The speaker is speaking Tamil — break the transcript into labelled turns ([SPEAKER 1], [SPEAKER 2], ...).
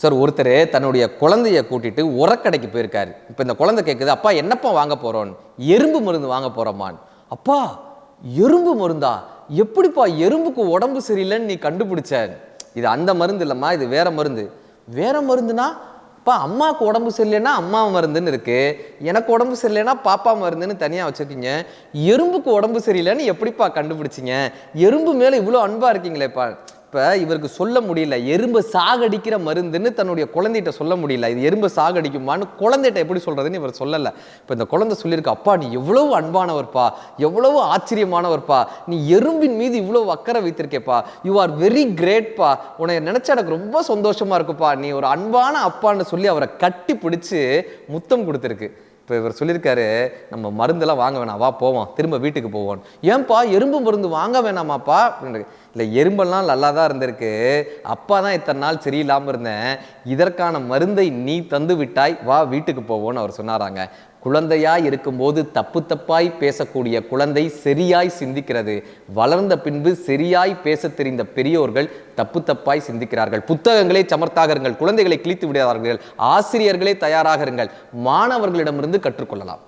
[SPEAKER 1] சார் ஒருத்தர் தன்னுடைய குழந்தைய கூட்டிட்டு உரக்கடைக்கு போயிருக்காரு. இப்போ இந்த குழந்தை கேட்குது அப்பா என்னப்பா வாங்க போறோம்? எறும்பு மருந்து வாங்க போகிறோமான் அப்பா எறும்பு மருந்தா? எப்படிப்பா எறும்புக்கு உடம்பு சரியில்லைன்னு நீ கண்டுபிடிச்ச இது அந்த மருந்து இல்லைம்மா இது வேற மருந்து. வேற மருந்துனா இப்போ அம்மாவுக்கு உடம்பு சரியில்லைன்னா அம்மா மருந்துன்னு இருக்குது எனக்கு உடம்பு சரியில்லைன்னா பாப்பா மருந்துன்னு தனியாக வச்சுருக்கீங்க. எறும்புக்கு உடம்பு சரியில்லைன்னு எப்படிப்பா கண்டுபிடிச்சிங்க? எறும்பு மேலே இவ்வளோ அன்பாக இருக்கீங்களேப்பா. இப்போ இவருக்கு சொல்ல முடியல. எறும்பை சாகடிக்கிற மருந்துன்னு தன்னுடைய குழந்தைகிட்ட சொல்ல முடியல. இது எறும்பு சாகடிக்குமான்னு குழந்தைகிட்ட எப்படி சொல்கிறதுன்னு இவர் சொல்லலை. இப்போ இந்த குழந்தை சொல்லியிருக்கு அப்பா நீ எவ்வளவு அன்பானவர்ப்பா? எவ்வளவு ஆச்சரியமானவர்ப்பா? நீ எறும்பின் மீது இவ்வளோ அக்கறை வைத்திருக்கேப்பா. யூ ஆர் வெரி கிரேட்ப்பா உன்னை நினச்சா எனக்கு ரொம்ப சந்தோஷமாக இருக்குப்பா. நீ ஒரு அன்பான அப்பான்னு சொல்லி அவரை கட்டி பிடிச்சி முத்தம் கொடுத்துருக்கு. இப்போ இவர் சொல்லியிருக்காரு நம்ம மருந்தெல்லாம் வாங்க வேணாம். வா போவோம். திரும்ப வீட்டுக்கு போவோம் ஏன்பா எறும்பு மருந்து வாங்க வேணாமாப்பா? அப்படின்னு இல்லை எறும்பெல்லாம் நல்லா தான் இருந்திருக்கு. அப்பா தான் இத்தனை நாள் சரியில்லாமல் இருந்தேன். இதற்கான மருந்தை நீ தந்து விட்டாய் வா வீட்டுக்கு போவோன்னு அவர் சொன்னாராங்க. குழந்தையாய் இருக்கும்போது தப்பு தப்பாய் பேசக்கூடிய குழந்தை சரியாய் சிந்திக்கிறது. வளர்ந்த பின்பு சரியாய் பேசத் தெரிந்த பெரியோர்கள் தப்பு தப்பாய் சிந்திக்கிறார்கள். புத்தகங்களே சமர்த்தாகருங்கள் குழந்தைகளை கிழித்து விடாதார்கள். ஆசிரியர்களே தயாராக இருங்கள். மாணவர்களிடமிருந்து கற்றுக்கொள்ளலாம்.